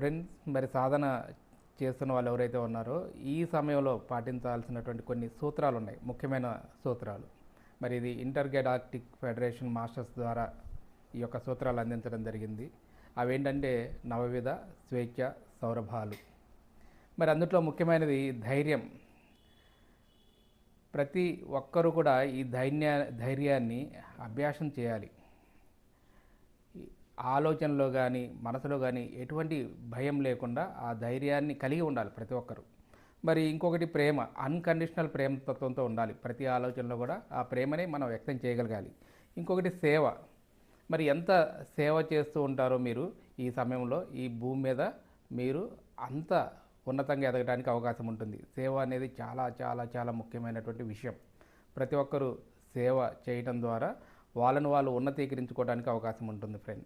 Friends మరి సాధన చేస్తున్న వాళ్ళు ఎవరైతే ఉన్నారో ఈ సమయంలో పాటించాల్సినటువంటి కొన్ని సూత్రాలు ఉన్నాయి ముఖ్యమైన సూత్రాలు. మరి ఇది ఇంటర్ గెడాక్టిక్ ఫెడరేషన్ మాస్టర్స్ ద్వారా ఈ యొక్క సూత్రాలు అందించడం జరిగింది. అవేంటంటే నవవిధ స్వేచ్ఛ సౌరభాలు. మరి అందులో ముఖ్యమైనది ధైర్యం. ప్రతి ఒక్కరూ కూడా ఈ ధైర్య ధైర్యాన్ని అభ్యాసం చేయాలి. ఆలోచనలో కానీ మనసులో కానీ ఎటువంటి భయం లేకుండా ఆ ధైర్యాన్ని కలిగి ఉండాలి ప్రతి ఒక్కరు. మరి ఇంకొకటి ప్రేమ అన్కండిషనల్ ప్రేమ తత్వంతో ఉండాలి. ప్రతి ఆలోచనలో కూడా ఆ ప్రేమని మనం వ్యక్తం చేయగలగాలి. ఇంకొకటి సేవ. మరి ఎంత సేవ చేస్తూ ఉంటారో మీరు ఈ సమయంలో ఈ భూమి మీద మీరు అంత ఉన్నతంగా ఎదగడానికి అవకాశం ఉంటుంది. సేవ అనేది చాలా చాలా చాలా ముఖ్యమైనటువంటి విషయం. ప్రతి ఒక్కరూ సేవ చేయడం ద్వారా వాళ్ళను వాళ్ళు ఉన్నతీకరించుకోవడానికి అవకాశం ఉంటుంది ఫ్రెండ్.